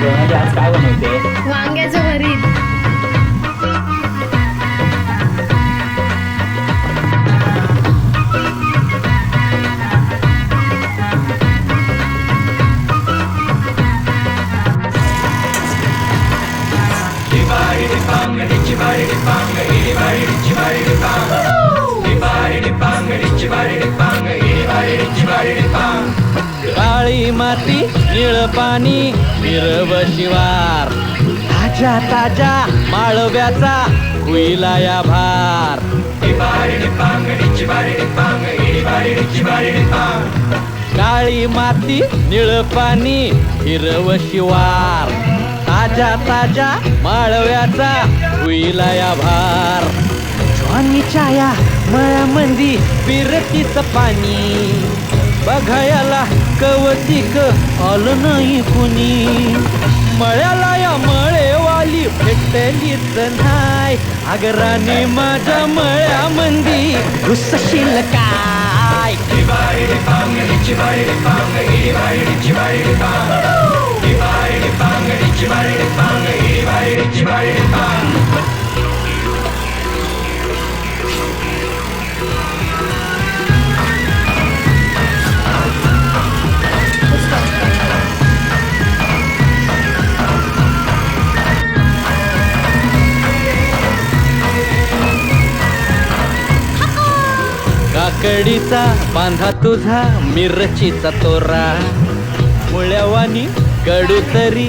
प्रणाली आज काय बनवते? वांग्याचं भरीत. काळी माती निळ पाणी हिरव शिवार. ताजा ताजा माळव्याचा हुईला या भार. काळी माती निळ पाणी हिरव शिवार. ताजा ताजा माळव्याचा हुईला या भार. जॉनी या मळ्यामंदी फिरतीच पाणी. बघायला कवतिक आलं नाही कुणी. मळ्याला या मळेवाली भेटलीच नाही. आगराने माझ्या मळ्यामंदी घुसशील काय? काकडीचा बांधा तुझा मिरचीचा तोरा. मुळ्यावानी कडू तरी